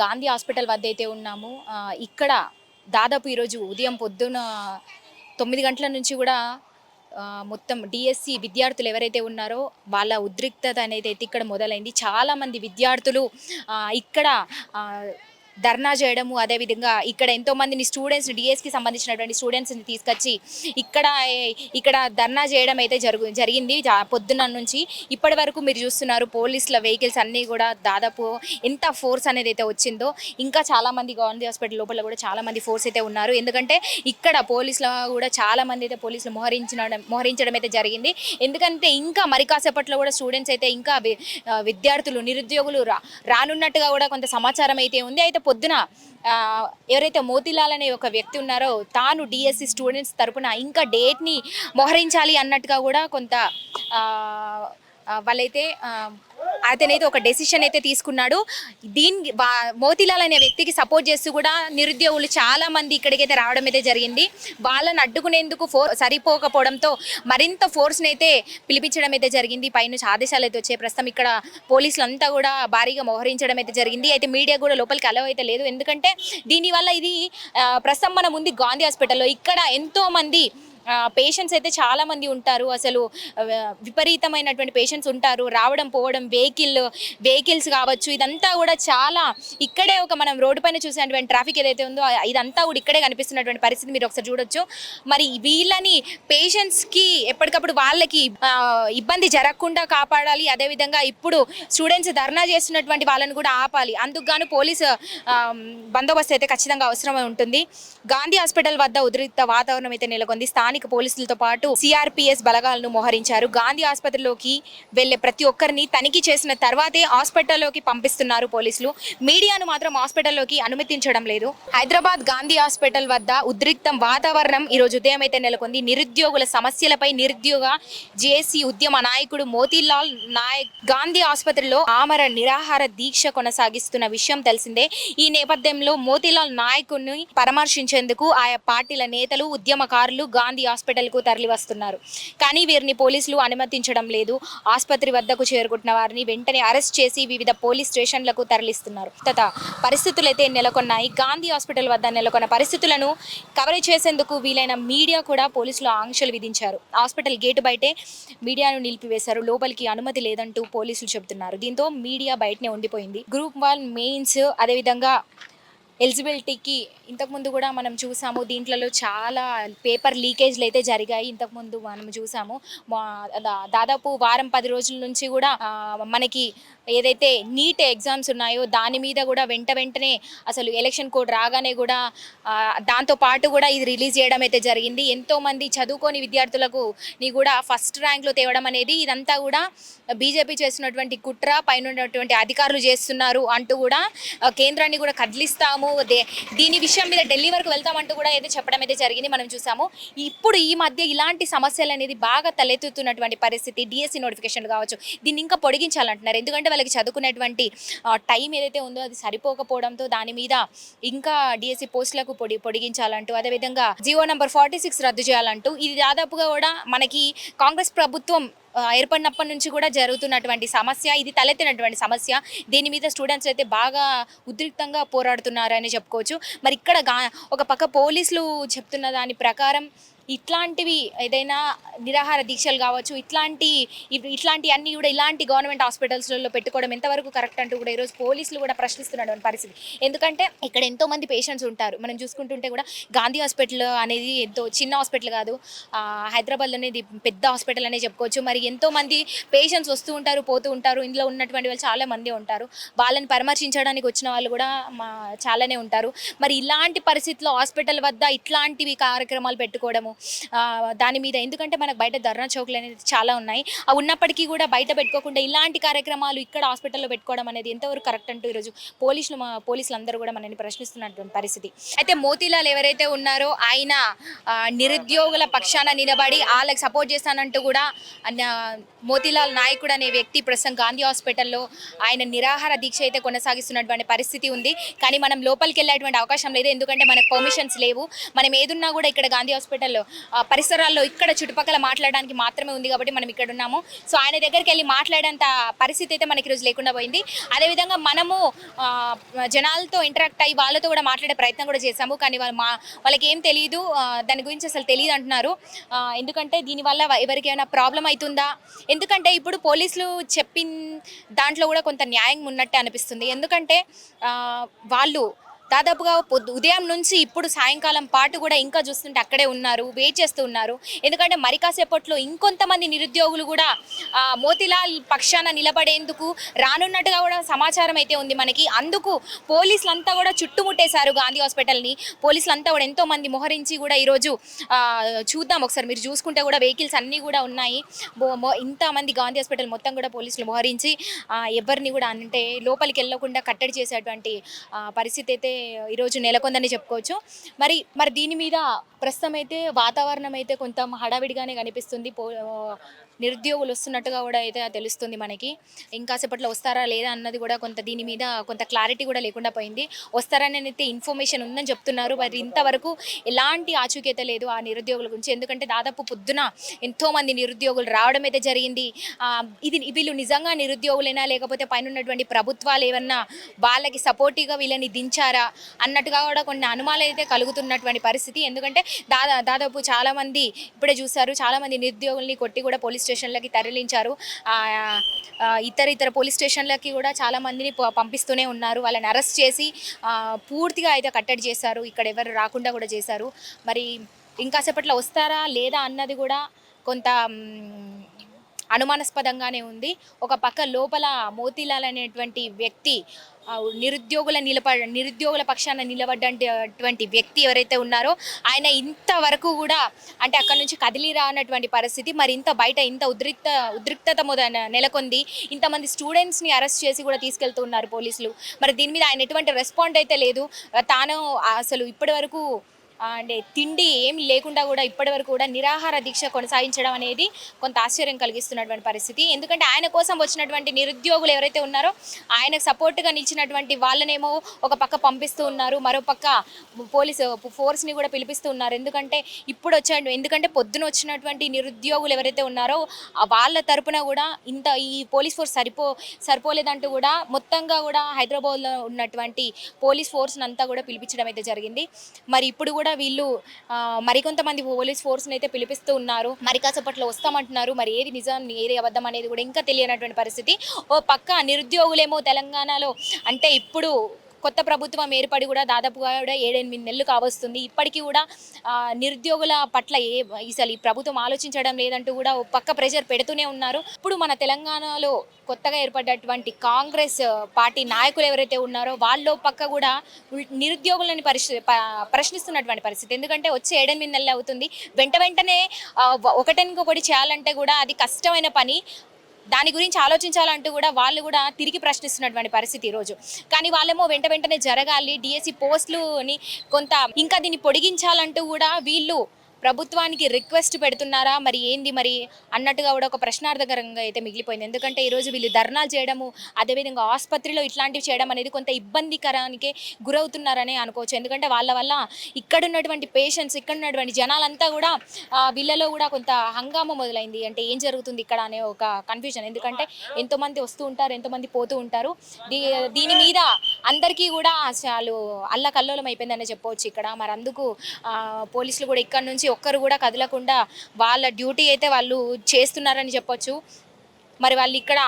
Gandhi hospital వద్ద అయితే ఉన్నాము ఇక్కడ దాదాపు ఈరోజు ఉదయం పొద్దున తొమ్మిది గంటల నుంచి కూడా మొత్తం డిఎస్సి విద్యార్థులు ఎవరైతే ఉన్నారో వాళ్ళ ఉద్రిక్తత అనేది అయితే ఇక్కడ మొదలైంది. చాలా మంది విద్యార్థులు ఇక్కడ ధర్నా చేయడము అదేవిధంగా ఇక్కడ ఎంతోమందిని స్టూడెంట్స్ డిఎస్కి సంబంధించినటువంటి స్టూడెంట్స్ని తీసుకొచ్చి ఇక్కడ ఇక్కడ ధర్నా చేయడం అయితే జరుగు జరిగింది. పొద్దున పొద్దున్న నుంచి ఇప్పటి వరకు మీరు చూస్తున్నారు పోలీసుల వెహికల్స్ అన్నీ కూడా దాదాపు ఎంత ఫోర్స్ అనేది అయితే వచ్చిందో ఇంకా చాలామంది గవర్నమెంట్ హాస్పిటల్ లోపల కూడా చాలామంది ఫోర్స్ అయితే ఉన్నారు. ఎందుకంటే ఇక్కడ పోలీసుల కూడా చాలా మంది అయితే పోలీసులు మోహరించడం మోహరించడం అయితే జరిగింది. ఎందుకంటే ఇంకా మరి కాసేపట్లో కూడా స్టూడెంట్స్ అయితే ఇంకా విద్యార్థులు నిరుద్యోగులు రా రానున్నట్టుగా కూడా కొంత సమాచారం అయితే ఉంది. అయితే పొద్దున ఎవరైతే మోతిలాల్ అనే ఒక వ్యక్తి ఉన్నారో తాను డిఎస్సి స్టూడెంట్స్ తరపున ఇంకా డేట్ని మోహరించాలి అన్నట్టుగా కూడా కొంత వాళ్ళైతే అతనైతే ఒక డెసిషన్ అయితే తీసుకున్నాడు. దీని బా- మోతిలాల్ అనే వ్యక్తికి సపోర్ట్ చేస్తూ కూడా నిరుద్యోగులు చాలా మంది ఇక్కడికైతే రావడం అయితే జరిగింది. వాళ్ళని అడ్డుకునేందుకు ఫోర్ సరిపోకపోవడంతో మరింత ఫోర్స్ని అయితే పిలిపించడం అయితే జరిగింది. పైనుంచి ఆదేశాలు అయితే వచ్చాయి. ప్రస్తుతం ఇక్కడ పోలీసులు అంతా కూడా భారీగా మోహరించడం అయితే జరిగింది. అయితే మీడియా కూడా లోపలికి అలవ్ అయితే లేదు. ఎందుకంటే దీనివల్ల ఇది ప్రస్తుతం మనం ఉంది గాంధీ హాస్పిటల్లో ఇక్కడ ఎంతో మంది పేషెంట్స్ అయితే చాలా మంది ఉంటారు. అసలు విపరీతమైనటువంటి పేషెంట్స్ ఉంటారు. రావడం పోవడం వెహికల్ వెహికల్స్ కావచ్చు ఇదంతా కూడా చాలా ఇక్కడే ఒక మనం రోడ్డు పైన చూసినటువంటి ట్రాఫిక్ ఏదైతే ఉందో ఇదంతా కూడా ఇక్కడే కనిపిస్తున్నటువంటి పరిస్థితి మీరు ఒకసారి చూడొచ్చు. మరి వీళ్ళని పేషెంట్స్కి ఎప్పటికప్పుడు వాళ్ళకి ఇబ్బంది జరగకుండా కాపాడాలి. అదేవిధంగా ఇప్పుడు స్టూడెంట్స్ ధర్నా చేస్తున్నటువంటి వాళ్ళని కూడా ఆపాలి. అందుకు గాను పోలీసు బందోబస్తు అయితే ఖచ్చితంగా అవసరమై ఉంటుంది. గాంధీ హాస్పిటల్ వద్ద ఉద్రిక్త వాతావరణం అయితే నెలకొంది. స్థానిక పోలీసులతో పాటు సిఆర్పిఎస్ బలగాలను మోహరించారు. గాంధీ ఆసుపత్రిలోకి వెళ్ళే ప్రతి ఒక్కరిని తనిఖీ చేసిన తర్వాతే హాస్పిటల్లోకి పంపిస్తున్నారు పోలీసులు. మీడియాను మాత్రం హాస్పిటల్లోకి అనుమతించడం లేదు. హైదరాబాద్ గాంధీ హాస్పిటల్ వద్ద ఉద్రిక్తం వాతావరణం ఈ రోజు ఉదయం అయితే నెలకొంది. నిరుద్యోగుల సమస్యలపై నిరుద్యోగ జేఏసీ ఉద్యమ నాయకుడు మోతీలాల్ నాయక్ గాంధీ ఆసుపత్రిలో ఆమర నిరాహార దీక్ష కొనసాగిస్తున్న విషయం తెలిసిందే. ఈ నేపథ్యంలో మోతీలాల్ నాయకుడిని పరామర్శించేందుకు ఆయా పార్టీల నేతలు ఉద్యమకారులు గాంధీ హాస్పిటల్కు తరలివస్తున్నారు. కానీ వీరిని పోలీసులు అనుమతించడం లేదు. ఆసుపత్రి వద్దకు చేరుకుంటున్న వారిని వెంటనే అరెస్ట్ చేసి వివిధ పోలీస్ స్టేషన్లకు తరలిస్తున్నారు. తత పరిస్థితులు అయితే నెలకొన్నాయి. గాంధీ హాస్పిటల్ వద్ద నెలకొన్న పరిస్థితులను కవరేజ్ చేసేందుకు వీలైన మీడియా కూడా పోలీసులు ఆంక్షలు విధించారు. హాస్పిటల్ గేటు బయటే మీడియాను నిలిపివేశారు. లోపలికి అనుమతి లేదంటూ పోలీసులు చెబుతున్నారు. దీంతో మీడియా బయటనే ఉండిపోయింది. గ్రూప్ వన్ మెయిన్స్ అదేవిధంగా ఎలిజిబిలిటీకి ఇంతకుముందు కూడా మనం చూసాము దీంట్లో చాలా పేపర్ లీకేజ్లు అయితే జరిగాయి. ఇంతకుముందు మనం చూసాము దా- దాదాపు వారం పది రోజుల నుంచి కూడా మనకి ఏదైతే నీట్ ఎగ్జామ్స్ ఉన్నాయో దాని మీద కూడా వెంట వెంటనే అసలు ఎలక్షన్ కోడ్ రాగానే కూడా దాంతో పాటు కూడా ఇది రిలీజ్ చేయడం అయితే జరిగింది. ఎంతోమంది చదువుకొని చదువుకోని విద్యార్థులకు నీ కూడా ఫస్ట్ ర్యాంక్లో తేవడం అనేది ఇదంతా కూడా బీజేపీ చేస్తున్నటువంటి కుట్ర పైన ఉన్నటువంటి అధికారులు చేస్తున్నారు అంటూ కూడా కేంద్రాన్ని కూడా కదిలిస్తాము. దీని విషయం మీద ఢిల్లీ వరకు వెళ్తామంటూ కూడా ఏదో చెప్పడం అయితే జరిగింది. మనం చూసాము. ఇప్పుడు ఈ మధ్య ఇలాంటి సమస్యలు అనేది బాగా తలెత్తుతున్నటువంటి పరిస్థితి. డిఎస్సి నోటిఫికేషన్ కావచ్చు. దీన్ని ఇంకా పొడిగించాలంటున్నారు. ఎందుకంటే వాళ్ళకి చదువుకునేటువంటి టైం ఏదైతే ఉందో అది సరిపోకపోవడంతో దాని మీద ఇంకా డిఎస్సి పోస్టులకు పొడి పొడిగించాలంటూ అదేవిధంగా జియో నంబర్ ఫార్టీ సిక్స్ రద్దు చేయాలంటూ ఇది దాదాపుగా కూడా మనకి కాంగ్రెస్ ప్రభుత్వం ఏర్పడినప్పటి నుంచి కూడా జరుగుతున్నటువంటి సమస్య ఇది తలెత్తినటువంటి సమస్య. దీని మీద స్టూడెంట్స్ అయితే బాగా ఉద్రిక్తంగా పోరాడుతున్నారని చెప్పుకోవచ్చు. మరి ఇక్కడ గా ఒక పక్క పోలీసులు చెప్తున్న దాని ప్రకారం ఇట్లాంటివి ఏదైనా నిరాహార దీక్షలు కావచ్చు ఇట్లాంటి ఇట్లాంటి అన్ని కూడా ఇలాంటి గవర్నమెంట్ హాస్పిటల్స్లలో పెట్టుకోవడం ఎంతవరకు కరెక్ట్ అంటూ కూడా ఈరోజు పోలీసులు కూడా ప్రశ్నిస్తున్నటువంటి పరిస్థితి. ఎందుకంటే ఇక్కడ ఎంతోమంది పేషెంట్స్ ఉంటారు. మనం చూసుకుంటుంటే కూడా గాంధీ హాస్పిటల్ అనేది ఎంతో చిన్న హాస్పిటల్ కాదు. హైదరాబాద్ అనేది పెద్ద హాస్పిటల్ అనే చెప్పుకోవచ్చు. మరి ఎంతోమంది పేషెంట్స్ వస్తూ ఉంటారు పోతూ ఉంటారు. ఇందులో ఉన్నటువంటి వాళ్ళు చాలా మంది ఉంటారు. వాళ్ళని పరామర్శించడానికి వచ్చిన వాళ్ళు కూడా మా చాలానే ఉంటారు. మరి ఇలాంటి పరిస్థితుల్లో హాస్పిటల్ వద్ద ఇట్లాంటివి కార్యక్రమాలు పెట్టుకోవడము దాని మీద. ఎందుకంటే మనకు బయట ధర్నా చౌకులు అనేది చాలా ఉన్నాయి. ఆ ఉన్నప్పటికీ కూడా బయట పెట్టుకోకుండా ఇలాంటి కార్యక్రమాలు ఇక్కడ హాస్పిటల్లో పెట్టుకోవడం అనేది ఎంతవరకు కరెక్ట్ అంటూ ఈరోజు పోలీసులు మా పోలీసులు అందరూ కూడా మనని ప్రశ్నిస్తున్నటువంటి పరిస్థితి. అయితే మోతీలాల్ ఎవరైతే ఉన్నారో ఆయన నిరుద్యోగుల పక్షాన నిలబడి వాళ్ళకి సపోర్ట్ చేస్తానంటూ కూడా మోతీలాల్ నాయకుడు అనే వ్యక్తి ప్రస్తుతం గాంధీ హాస్పిటల్లో ఆయన నిరాహార దీక్ష అయితే కొనసాగిస్తున్నటువంటి పరిస్థితి ఉంది. కానీ మనం లోపలికి వెళ్ళేటువంటి అవకాశం లేదు. ఎందుకంటే మనకు పర్మిషన్స్ లేవు. మనం ఏదున్నా కూడా ఇక్కడ గాంధీ హాస్పిటల్ పరిసరాల్లో ఇక్కడ చుట్టుపక్కల మాట్లాడడానికి మాత్రమే ఉంది కాబట్టి మనం ఇక్కడ ఉన్నాము. సో ఆయన దగ్గరికి వెళ్ళి మాట్లాడేంత పరిస్థితి అయితే మనకి ఈరోజు లేకుండా పోయింది. అదేవిధంగా మనము జనాలతో ఇంటరాక్ట్ అయ్యి వాళ్ళతో కూడా మాట్లాడే ప్రయత్నం కూడా చేశాము. కానీ వాళ్ళు మా వాళ్ళకి ఏం తెలియదు దాని గురించి అసలు తెలియదు అంటున్నారు. ఎందుకంటే దీనివల్ల ఎవరికి ఏమైనా ప్రాబ్లం అవుతుందా? ఎందుకంటే ఇప్పుడు పోలీసులు చెప్పిన దాంట్లో కూడా కొంత న్యాయం ఉన్నట్టే అనిపిస్తుంది. ఎందుకంటే వాళ్ళు దాదాపుగా పొద్దు ఉదయం నుంచి ఇప్పుడు సాయంకాలం పాటు కూడా ఇంకా చూస్తుంటే అక్కడే ఉన్నారు వెయిట్ చేస్తూ ఉన్నారు. ఎందుకంటే మరి కాసేపట్లో ఇంకొంతమంది నిరుద్యోగులు కూడా మోతిలాల్ మోతీలాల్ పక్షాన నిలబడేందుకు రానున్నట్టుగా కూడా సమాచారం అయితే ఉంది మనకి. అందుకు పోలీసులంతా కూడా చుట్టుముట్టేశారు గాంధీ హాస్పిటల్ని. పోలీసులంతా కూడా ఎంతో మంది మోహరించి కూడా ఈరోజు చూద్దాం ఒకసారి. మీరు చూసుకుంటే కూడా వెహికల్స్ అన్నీ కూడా ఉన్నాయి. బో- ఇంతమంది గాంధీ హాస్పిటల్ మొత్తం కూడా పోలీసులు మోహరించి ఎవరిని కూడా అంటే లోపలికి వెళ్ళకుండా కట్టడి చేసేటువంటి పరిస్థితి అయితే ఈరోజు నెలకొందని చెప్పుకోవచ్చు. మరి మరి దీని మీద ప్రస్తుతం అయితే వాతావరణం అయితే కొంత హడావిడిగానే కనిపిస్తుంది. పో నిరుద్యోగులు వస్తున్నట్టుగా కూడా అయితే తెలుస్తుంది మనకి. ఇంకాసేపట్లో వస్తారా లేదా అన్నది కూడా కొంత దీని మీద కొంత క్లారిటీ కూడా లేకుండా పోయింది. వస్తారని అయితే ఇన్ఫర్మేషన్ ఉందని చెప్తున్నారు. మరి ఇంతవరకు ఎలాంటి ఆచూకీత లేదు ఆ నిరుద్యోగుల గురించి. ఎందుకంటే దాదాపు పొద్దున ఎంతోమంది నిరుద్యోగులు రావడం అయితే జరిగింది. ఇది వీళ్ళు నిజంగా నిరుద్యోగులైనా లేకపోతే పైన ఉన్నటువంటి ప్రభుత్వాలు ఏమన్నా వాళ్ళకి సపోర్టివ్గా వీళ్ళని దించారా అన్నట్టుగా కూడా కొన్ని అనుమానాలు అయితే కలుగుతున్నటువంటి పరిస్థితి. ఎందుకంటే దాదా దాదాపు చాలామంది ఇప్పుడే చూశారు. చాలామంది నిరుద్యోగుల్ని కొట్టి కూడా పోలీస్ స్టేషన్లకి తరలించారు. ఇతర ఇతర పోలీస్ స్టేషన్లకి కూడా చాలా మందిని ప- పంపిస్తూనే ఉన్నారు. వాళ్ళని అరెస్ట్ చేసి పూర్తిగా అయితే కట్టడి చేశారు. ఇక్కడ ఎవరు రాకుండా కూడా చేశారు. మరి ఇంకాసేపట్లో వస్తారా లేదా అన్నది కూడా కొంత అనుమానాస్పదంగానే ఉంది. ఒక పక్క లోపల మోతీలాల్ అనేటువంటి వ్యక్తి నిరుద్యోగుల నిలబ నిరుద్యోగుల పక్షాన నిలబడ్డటువంటి వ్యక్తి ఎవరైతే ఉన్నారో ఆయన ఇంతవరకు కూడా అంటే అక్కడ నుంచి కదిలి రానటువంటి పరిస్థితి మరి ఇంత బయట ఇంత ఉద్రిక్త ఉద్రిక్తత మొద నెలకొంది. ఇంతమంది స్టూడెంట్స్ని అరెస్ట్ చేసి కూడా తీసుకెళ్తూ ఉన్నారు పోలీసులు. మరి దీని మీద ఆయన ఎటువంటి రెస్పాండ్ అయితే లేదు. తాను అసలు ఇప్పటి వరకు అంటే తిండి ఏం లేకుండా కూడా ఇప్పటి వరకు కూడా నిరాహార దీక్ష కొనసాగించడం అనేది కొంత ఆశ్చర్యం కలిగిస్తున్నటువంటి పరిస్థితి. ఎందుకంటే ఆయన కోసం వచ్చినటువంటి నిరుద్యోగులు ఎవరైతే ఉన్నారో ఆయనకు సపోర్ట్గా నిలిచినటువంటి వాళ్ళనేమో ఒక పక్క పంపిస్తూ ఉన్నారు మరో పక్క పోలీసు ఫోర్స్ని కూడా పిలిపిస్తూ ఉన్నారు. ఎందుకంటే ఇప్పుడు వచ్చే ఎందుకంటే పొద్దున వచ్చినటువంటి నిరుద్యోగులు ఎవరైతే ఉన్నారో వాళ్ళ తరపున కూడా ఇంత ఈ పోలీస్ ఫోర్స్ సరిపో సరిపోలేదంటూ కూడా మొత్తంగా కూడా హైదరాబాద్లో ఉన్నటువంటి పోలీస్ ఫోర్స్ని అంతా కూడా పిలిపించడం అయితే జరిగింది. మరి ఇప్పుడు కూడా వీళ్ళు మరికొంతమంది పోలీస్ ఫోర్స్ని అయితే పిలిపిస్తూ ఉన్నారు. మరి కాసేపట్లో వస్తామంటున్నారు. మరి ఏది నిజం ఏది అబద్ధం అనేది కూడా ఇంకా తెలియనటువంటి పరిస్థితి. ఓ పక్క నిరుద్యోగులేమో తెలంగాణలో అంటే ఇప్పుడు కొత్త ప్రభుత్వం ఏర్పడి కూడా దాదాపుగా కూడా ఏడెనిమిది నెలలు కావస్తుంది. ఇప్పటికీ కూడా నిరుద్యోగుల పట్ల ఏ అసలు ఈ ప్రభుత్వం ఆలోచించడం లేదంటూ కూడా పక్క ప్రెషర్ పెడుతూనే ఉన్నారు. ఇప్పుడు మన తెలంగాణలో కొత్తగా ఏర్పడ్డటువంటి కాంగ్రెస్ పార్టీ నాయకులు ఎవరైతే ఉన్నారో వాళ్ళ పక్క కూడా నిరుద్యోగులని పరిశ ప- ప్రశ్నిస్తున్నటువంటి పరిస్థితి. ఎందుకంటే వచ్చే ఏడెనిమిది నెలలు అవుతుంది. వెంట వెంటనే ఒకటనికొకటి చేయాలంటే కూడా అది కష్టమైన పని. దాని గురించి ఆలోచించాలంటూ కూడా వాళ్ళు కూడా తిరిగి ప్రశ్నిస్తున్నటువంటి పరిస్థితి ఈరోజు. కానీ వాళ్ళేమో వెంట వెంటనే జరగాలి డిఎస్సి పోస్టులని కొంత ఇంకా దీన్ని పొడిగించాలంటూ కూడా వీళ్ళు ప్రభుత్వానికి రిక్వెస్ట్ పెడుతున్నారా? మరి ఏంది మరి? అన్నట్టుగా కూడా ఒక ప్రశ్నార్థకరంగా అయితే మిగిలిపోయింది. ఎందుకంటే ఈరోజు వీళ్ళు ధర్నాలు చేయడము అదేవిధంగా ఆసుపత్రిలో ఇట్లాంటివి చేయడం అనేది కొంత ఇబ్బందికరానికి గురవుతున్నారని అనుకోవచ్చు. ఎందుకంటే వాళ్ళ వల్ల ఇక్కడ ఉన్నటువంటి పేషెంట్స్ ఇక్కడ ఉన్నటువంటి జనాలంతా కూడా వీళ్ళలో కూడా కొంత హంగామా మొదలైంది. అంటే ఏం జరుగుతుంది ఇక్కడ అనే ఒక కన్ఫ్యూజన్ ఎందుకంటే ఎంతోమంది వస్తూ ఉంటారు ఎంతోమంది పోతూ ఉంటారు. దీ దీని మీద అందరికీ కూడా అసలు అల్లకల్లోలం అయిపోయిందనే చెప్పవచ్చు ఇక్కడ. మరి అందుకు పోలీసులు కూడా ఇక్కడ నుంచి ఒక్కరు కూడా కదలకుండా వాళ్ళ డ్యూటీ అయితే వాళ్ళు చేస్తున్నారని చెప్పొచ్చు. మరి వాళ్ళు ఇక్కడ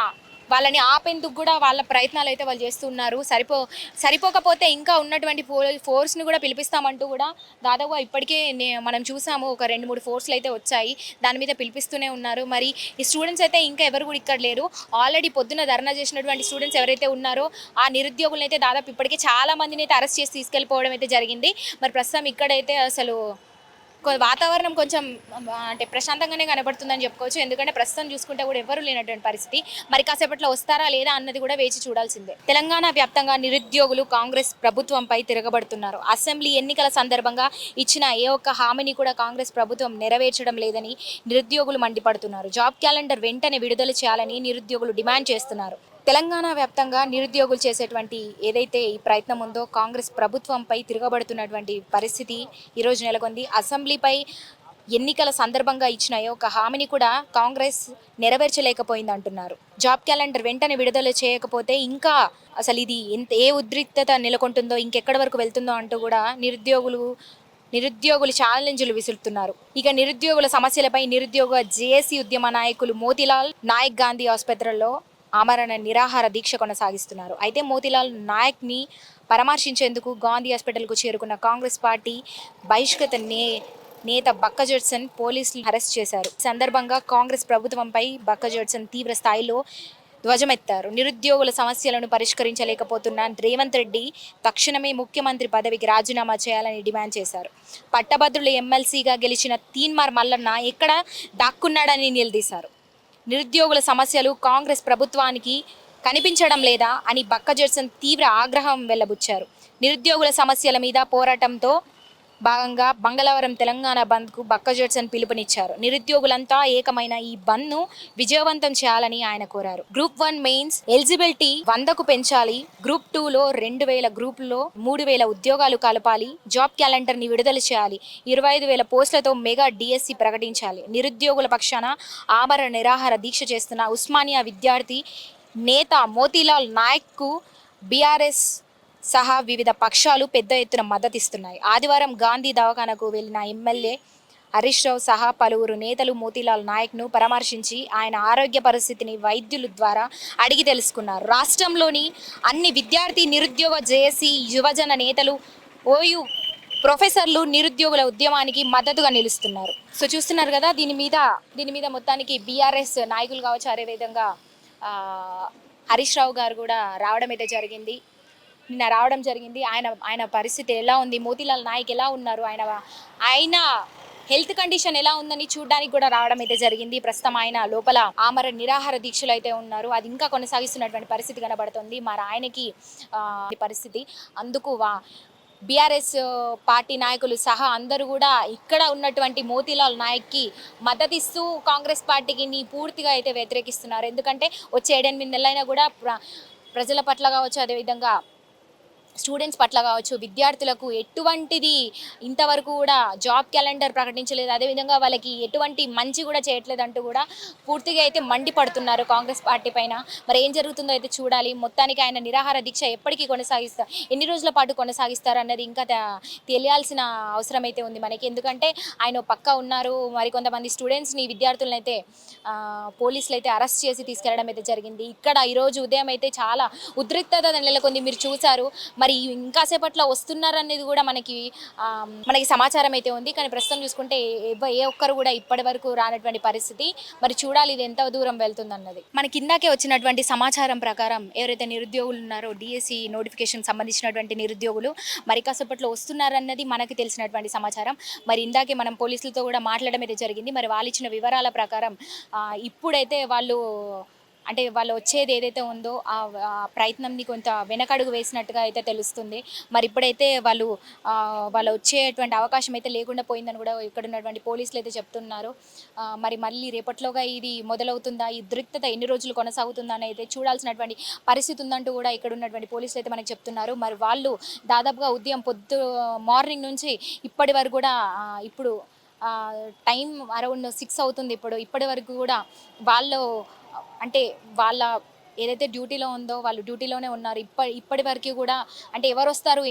వాళ్ళని ఆపేందుకు కూడా వాళ్ళ ప్రయత్నాలు అయితే వాళ్ళు చేస్తున్నారు. సరిపో సరిపోకపోతే ఇంకా ఉన్నటువంటి ఫో ఫోర్స్ని కూడా పిలిపిస్తామంటూ కూడా దాదాపుగా ఇప్పటికే నే- మనం చూసాము ఒక రెండు మూడు ఫోర్స్లు అయితే వచ్చాయి. దాని మీద పిలిపిస్తూనే ఉన్నారు. మరి ఈ స్టూడెంట్స్ అయితే ఇంకా ఎవరు కూడా ఇక్కడ లేరు. ఆల్రెడీ పొద్దున ధర్నా చేసినటువంటి స్టూడెంట్స్ ఎవరైతే ఉన్నారో ఆ నిరుద్యోగులను అయితే దాదాపు ఇప్పటికే చాలా మందిని అయితే అరెస్ట్ చేసి తీసుకెళ్ళిపోవడం అయితే జరిగింది. మరి ప్రస్తుతం ఇక్కడైతే అసలు వాతావరణం కొంచెం అంటే ప్రశాంతంగానే కనబడుతుందని చెప్పుకోవచ్చు. ఎందుకంటే ప్రస్తుతం చూసుకుంటే కూడా ఎవరు లేనటువంటి పరిస్థితి. మరి కాసేపట్లో వస్తారా లేదా అన్నది కూడా వేచి చూడాల్సిందే. తెలంగాణ వ్యాప్తంగా నిరుద్యోగులు కాంగ్రెస్ ప్రభుత్వంపై తిరగబడుతున్నారు. అసెంబ్లీ ఎన్నికల సందర్భంగా ఇచ్చిన ఏ ఒక్క హామీని కూడా కాంగ్రెస్ ప్రభుత్వం నెరవేర్చడం లేదని నిరుద్యోగులు మండిపడుతున్నారు. జాబ్ క్యాలెండర్ వెంటనే విడుదల చేయాలని నిరుద్యోగులు డిమాండ్ చేస్తున్నారు. తెలంగాణ వ్యాప్తంగా నిరుద్యోగులు చేసేటువంటి ఏదైతే ఈ ప్రయత్నం ఉందో కాంగ్రెస్ ప్రభుత్వంపై తిరగబడుతున్నటువంటి పరిస్థితి ఈరోజు నెలకొంది. అసెంబ్లీపై ఎన్నికల సందర్భంగా ఇచ్చిన ఒక హామీని కూడా కాంగ్రెస్ నెరవేర్చలేకపోయింది అంటున్నారు జాబ్ క్యాలెండర్ వెంటనే విడుదల చేయకపోతే ఇంకా అసలు ఇది ఎంత ఏ ఉద్రిక్తత నెలకొంటుందో ఇంకెక్కడి వరకు వెళ్తుందో అంటూ కూడా నిరుద్యోగులు నిరుద్యోగులు ఛాలెంజ్లు విసురుతున్నారు. ఇక నిరుద్యోగుల సమస్యలపై నిరుద్యోగ జేఏసీ ఉద్యమ నాయకులు మోతిలాల్ నాయక్ గాంధీ ఆసుపత్రిలో ఆమరణ నిరాహార దీక్ష కొనసాగిస్తున్నారు. అయితే మోతీలాల్ నాయక్ని పరామర్శించేందుకు గాంధీ హాస్పిటల్కు చేరుకున్న కాంగ్రెస్ పార్టీ బహిష్కృత నే నేత బక్క జడ్సన్ పోలీసులు అరెస్ట్ చేశారు. సందర్భంగా కాంగ్రెస్ ప్రభుత్వంపై బక్క జడ్సన్ తీవ్ర స్థాయిలో ధ్వజమెత్తారు. నిరుద్యోగుల సమస్యలను పరిష్కరించలేకపోతున్న రేవంత్ రెడ్డి తక్షణమే ముఖ్యమంత్రి పదవికి రాజీనామా చేయాలని డిమాండ్ చేశారు. పట్టభద్రుల ఎమ్మెల్సీగా గెలిచిన తీన్మార్ మల్లన్న ఎక్కడ దాక్కున్నాడని నిలదీశారు. నిరుద్యోగుల సమస్యలు కాంగ్రెస్ ప్రభుత్వానికి కనిపించడం లేదా అని బక్క జడ్సన్ తీవ్ర ఆగ్రహం వెల్లబుచ్చారు. నిరుద్యోగుల సమస్యల మీద పోరాటంతో భాగంగా మంగళవారం తెలంగాణ బంద్కు బక్కజోడ్సన్ పిలుపునిచ్చారు. నిరుద్యోగులంతా ఏకమైన ఈ బంద్ను విజయవంతం చేయాలని ఆయన కోరారు. గ్రూప్ వన్ మెయిన్స్ ఎలిజిబిలిటీ వందకు పెంచాలి. గ్రూప్ టూలో రెండు వేల గ్రూపుల్లో మూడు వేల ఉద్యోగాలు కలపాలి. జాబ్ క్యాలెండర్ని విడుదల చేయాలి. ఇరవై ఐదు వేల పోస్టులతో మెగా డిఎస్సి ప్రకటించాలి. నిరుద్యోగుల పక్షాన ఆమరణ నిరాహార దీక్ష చేస్తున్న ఉస్మానియా విద్యార్థి నేత మోతీలాల్ నాయక్కు బీఆర్ఎస్ సహా వివిధ పక్షాలు పెద్ద ఎత్తున మద్దతిస్తున్నాయి. ఆదివారం గాంధీ దవాఖానకు వెళ్ళిన ఎమ్మెల్యే హరీష్ రావు సహా పలువురు నేతలు మోతీలాల్ నాయక్ను పరామర్శించి ఆయన ఆరోగ్య పరిస్థితిని వైద్యుల ద్వారా అడిగి తెలుసుకున్నారు. రాష్ట్రంలోని అన్ని విద్యార్థి నిరుద్యోగ జేఏసీ యువజన నేతలు ఓయు ప్రొఫెసర్లు నిరుద్యోగుల ఉద్యమానికి మద్దతుగా నిలుస్తున్నారు. సో చూస్తున్నారు కదా దీని మీద దీని మీద మొత్తానికి బీఆర్ఎస్ నాయకులు కావచ్చు అదేవిధంగా హరీష్ రావు గారు కూడా రావడం అయితే జరిగింది. నిన్న రావడం జరిగింది. ఆయన ఆయన పరిస్థితి ఎలా ఉంది? మోతీలాల్ నాయక్ ఎలా ఉన్నారు? ఆయన ఆయన హెల్త్ కండిషన్ ఎలా ఉందని చూడడానికి కూడా రావడం అయితే జరిగింది. ప్రస్తుతం ఆయన లోపల ఆమర నిరాహార దీక్షలు అయితే ఉన్నారు. అది ఇంకా కొనసాగిస్తున్నటువంటి పరిస్థితి కనబడుతుంది. మరి ఆయనకి పరిస్థితి. అందుకు వా బీఆర్ఎస్ పార్టీ నాయకులు సహా అందరూ కూడా ఇక్కడ ఉన్నటువంటి మోతీలాల్ నాయక్కి మద్దతిస్తూ కాంగ్రెస్ పార్టీకి నీ పూర్తిగా అయితే వ్యతిరేకిస్తున్నారు. ఎందుకంటే వచ్చే ఏడెనిమిది నెలలైనా కూడా ప్ర ప్రజల పట్ల కావచ్చు అదేవిధంగా స్టూడెంట్స్ పట్ల కావచ్చు విద్యార్థులకు ఎటువంటిది ఇంతవరకు కూడా జాబ్ క్యాలెండర్ ప్రకటించలేదు. అదేవిధంగా వాళ్ళకి ఎటువంటి మంచి కూడా చేయట్లేదు అంటూ కూడా పూర్తిగా అయితే మండిపడుతున్నారు కాంగ్రెస్ పార్టీ పైన. మరి ఏం జరుగుతుందో అయితే చూడాలి. మొత్తానికి ఆయన నిరాహార దీక్ష ఎప్పటికీ కొనసాగిస్తారు ఎన్ని రోజుల పాటు కొనసాగిస్తారు అన్నది ఇంకా తెలియాల్సిన అవసరం అయితే ఉంది మనకి. ఎందుకంటే ఆయన పక్క ఉన్నారు. మరి కొంతమంది స్టూడెంట్స్ని విద్యార్థులను అయితే పోలీసులు అయితే అరెస్ట్ చేసి తీసుకెళ్ళడం అయితే జరిగింది. ఇక్కడ ఈరోజు ఉదయం అయితే చాలా ఉద్రిక్తత నెలకొంది. మీరు చూసారు మరి ఇంకా సేపట్లో కూడా మనకి మనకి సమాచారం అయితే ఉంది. కానీ ప్రస్తుతం చూసుకుంటే ఏ ఒక్కరు కూడా ఇప్పటి వరకు రానటువంటి పరిస్థితి. మరి చూడాలి ఇది ఎంత దూరం వెళ్తుందన్నది. మనకి ఇందాకే వచ్చినటువంటి సమాచారం ప్రకారం ఎవరైతే నిరుద్యోగులు ఉన్నారో డిఎస్సి నోటిఫికేషన్ సంబంధించినటువంటి నిరుద్యోగులు మరి కాసేపట్లో వస్తున్నారన్నది మనకి తెలిసినటువంటి సమాచారం. మరి ఇందాకే మనం పోలీసులతో కూడా మాట్లాడడం అయితే జరిగింది. మరి వాళ్ళు ఇచ్చిన వివరాల ప్రకారం ఇప్పుడైతే వాళ్ళు అంటే వాళ్ళు వచ్చేది ఏదైతే ఉందో ఆ ప్రయత్నంని కొంత వెనకడుగు వేసినట్టుగా అయితే తెలుస్తుంది. మరి ఇప్పుడైతే వాళ్ళు వాళ్ళు వచ్చేటువంటి అవకాశం అయితే లేకుండా పోయిందని కూడా ఇక్కడ ఉన్నటువంటి పోలీసులు అయితే చెప్తున్నారు. మరి మళ్ళీ రేపట్లోగా ఇది మొదలవుతుందా? ఈ దృక్తత ఎన్ని రోజులు కొనసాగుతుందా అని అయితే చూడాల్సినటువంటి పరిస్థితి ఉందంటూ కూడా ఇక్కడ ఉన్నటువంటి పోలీసులు అయితే మనకు చెప్తున్నారు. మరి వాళ్ళు దాదాపుగా ఉదయం పొద్దు మార్నింగ్ నుంచి ఇప్పటి వరకు కూడా ఇప్పుడు టైం అరౌండ్ సిక్స్ అవుతుంది ఇప్పుడు. ఇప్పటి వరకు కూడా వాళ్ళు అంటే వాళ్ళ ఏదైతే డ్యూటీలో ఉందో వాళ్ళు డ్యూటీలోనే ఉన్నారు. ఇప్పటి ఇప్పటి వరకు కూడా అంటే ఎవరు వస్తారు